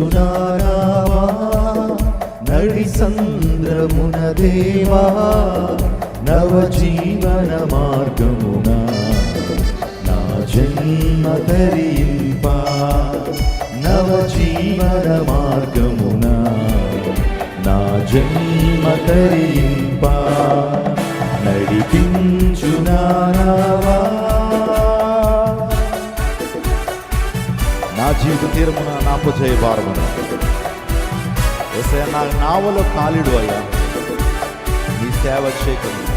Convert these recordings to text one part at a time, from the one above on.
అర్జునారావా నడి సంద్రమున దేవా నవజీవన మార్గమున నా జన్మ తరింప నవజీవన మార్గమున నా జన్మ తరింప నడిపించునారా జీవిత తీరమున నాపజేయ చేయ భారమున నా నావలో కాలిడు అయ్యా. నీ సేవ చేయకుండా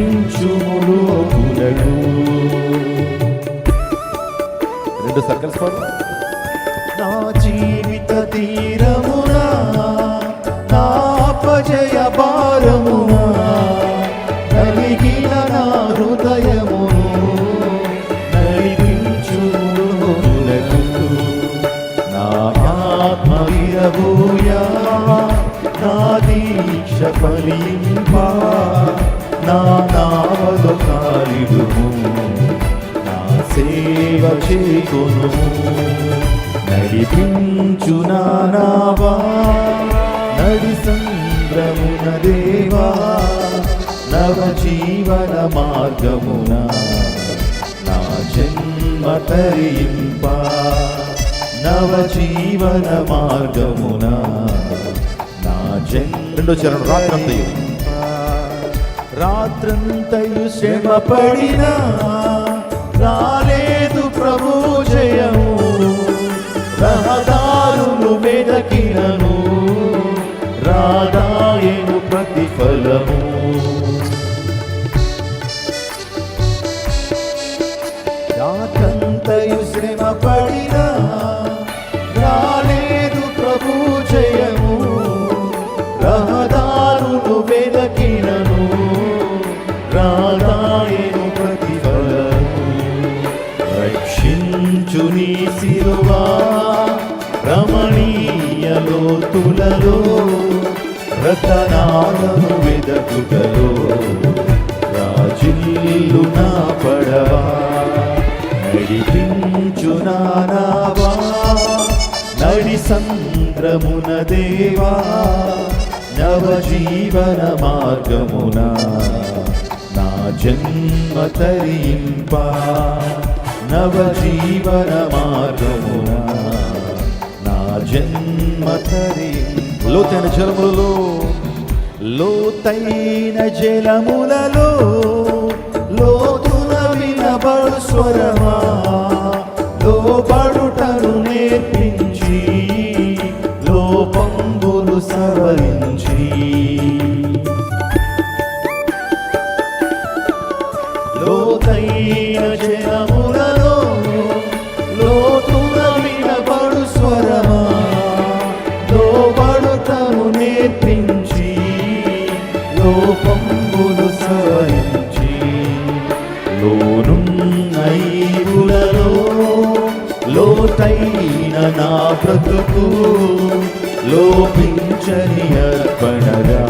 నడిపించుములు రెండు సర్కిల్స్ నా జీవిత తీరమునా నా అపజయ భారమునా కలిగిన నా హృదయమును నా దీక్ష ఫలింప. నా నావలు కాలిడుము నా సేవ చేకొను నడిపించు నానావా నడి సంద్రమున దేవా. నవ జీవన మార్గమున. నా జన్మ తరింప. నవ జీవన మార్గమున. నా జన్ రెండో చరణం రాత్రంతయు రాత్రంతయు శ్రమ పడినా రాలే నీ శిలువా రమణీయ రతనాలను వెదకుటలో రాజిల్లు నా పడవా? నడిపించు నానావా? నడి సంద్రమున దేవా? నవజీవన మార్గమున నా జన్మ తరింపా? నవ జీవన మార్గమున నా జన్మ లోతైన జలములలో లోతైన జలములలో లోతున వినబడు స్వరమా లోబడుటను నేర్పించి లోపంబులు సవరించి నా బ్రతుకు లోపించని అర్పణగా.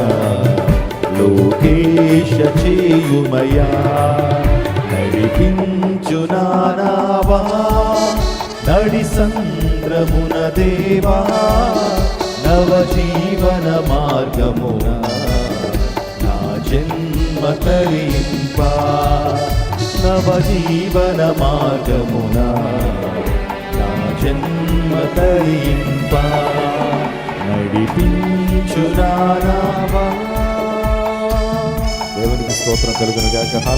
లోకేశ చేయుమయా నడిపించు నానావా. నడి సంద్రమున దేవా నవజీవన మార్గమున. నా జన్మ తరింపా నవజీవన మార్గమున. నా జన్మ తరింప నడిపించు దేవునికి స్తోత్రం కలుగును గాక